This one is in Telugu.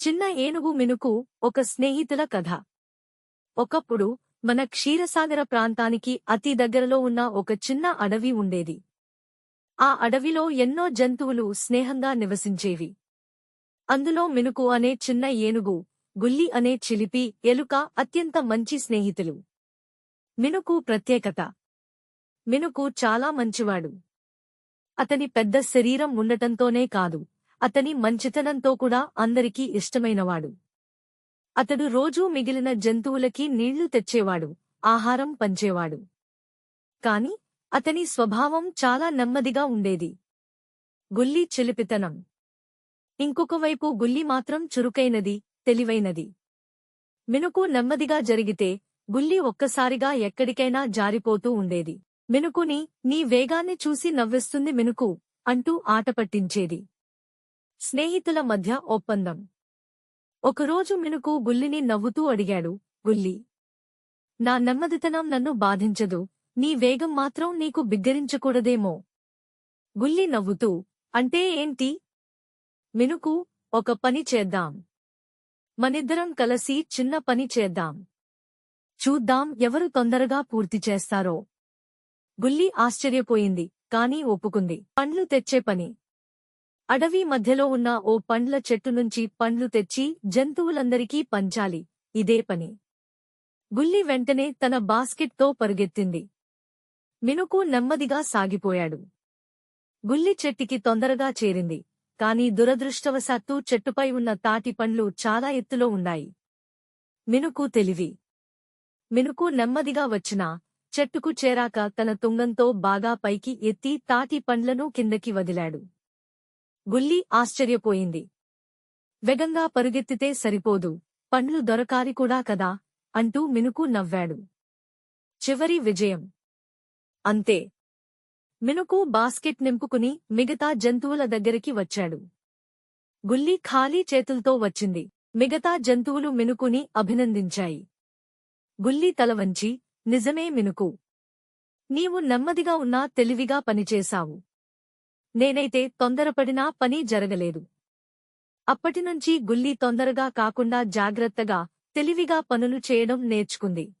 చిన్న ఏనుగు మినుకు ఒక స్నేహితుల కథ. ఒకప్పుడు మన క్షీరసాగర ప్రాంతానికి అతి దగ్గరలో ఉన్న ఒక చిన్న అడవి ఉండేది. ఆ అడవిలో ఎన్నో జంతువులు స్నేహంగా నివసించేవి. అందులో మినుకు అనే చిన్న ఏనుగు గుల్లి అనే చిలిపి ఎలుక అత్యంత మంచి స్నేహితులు. మినుకు ప్రత్యేకత. మినుకు చాలా మంచివాడు. అతని పెద్ద శరీరం ఉండటంతోనే కాదు అతని మంచితనంతో కూడా అందరికీ ఇష్టమైనవాడు. అతడు రోజూ మిగిలిన జంతువులకి నీళ్ళు తెచ్చేవాడు ఆహారం పంచేవాడు. కాని అతని స్వభావం చాలా నెమ్మదిగా ఉండేది. గుల్లి చెలిపితనం. ఇంకొకవైపు గుల్లి మాత్రం చురుకైనది తెలివైనది. మినుకు నెమ్మదిగా జరిగితే గుల్లి ఒక్కసారిగా ఎక్కడికైనా జారిపోతూ ఉండేది. మినుకుని నీ వేగాన్ని చూసి నవ్విస్తుంది మినుకు అంటూ ఆట పట్టించేది. స్నేహితుల మధ్య ఒప్పందం. ఒకరోజు మినుకు గుల్లిని నవ్వుతూ అడిగాడు గుల్లి నా నెమ్మదితనం నన్ను బాధించదు. నీ వేగం మాత్రం నీకు బిగ్గరించకూడదేమో గుల్లి నవ్వుతూ అంటే ఏంటి? మినుకు ఒక పని చేద్దాం. మనిద్దరం కలిసి చిన్న పని చేద్దాం. చూద్దాం ఎవరు తొందరగా పూర్తి చేస్తారో గుల్లి ఆశ్చర్యపోయింది కాని ఒప్పుకుంది. పండ్లు తెచ్చే పని. అడవి మధ్యలో ఉన్న ఓ పండ్ల చెట్టు నుంచి పండ్లు తెచ్చి జంతువులందరికీ పంచాలి. ఇదే పని. గుల్లి వెంటనే తన బాస్కెట్తో పరుగెత్తింది. మినుకు నెమ్మదిగా సాగిపోయాడు. గుల్లి చెట్టికి తొందరగా చేరింది. కాని దురదృష్టవశాత్తు చెట్టుపై ఉన్న తాటి పండ్లు చాలా ఎత్తులో ఉన్నాయి. మినుకు తెలివి. మినుకు నెమ్మదిగా వచ్చినా చెట్టుకు చేరాక తన తుంగంతో బాగా పైకి ఎత్తి తాటి పండ్లను కిందకి వదిలాడు. గుల్లి ఆశ్చర్యపోయింది. వేగంగా పరుగెత్తితే సరిపోదు. పండ్లు దొరకాలి కూడా కదా? అంటూ మినుకు నవ్వాడు. చివరి విజయం. అంతే. మినుకు బాస్కెట్ నింపుకుని మిగతా జంతువుల దగ్గరికి వచ్చాడు. గుల్లి ఖాళీ చేతులతో వచ్చింది. మిగతా జంతువులు మినుకుని అభినందించాయి. గుల్లి తల వంచి నిజమే మినుకు. నీవు నెమ్మదిగా ఉన్నా తెలివిగా పనిచేశావు. నేనైతే తొందరపడినా పని జరగలేదు. అప్పటినుంచి గుల్లీ తొందరగా కాకుండా జాగ్రత్తగా తెలివిగా పనులు చేయడం నేర్చుకుంది.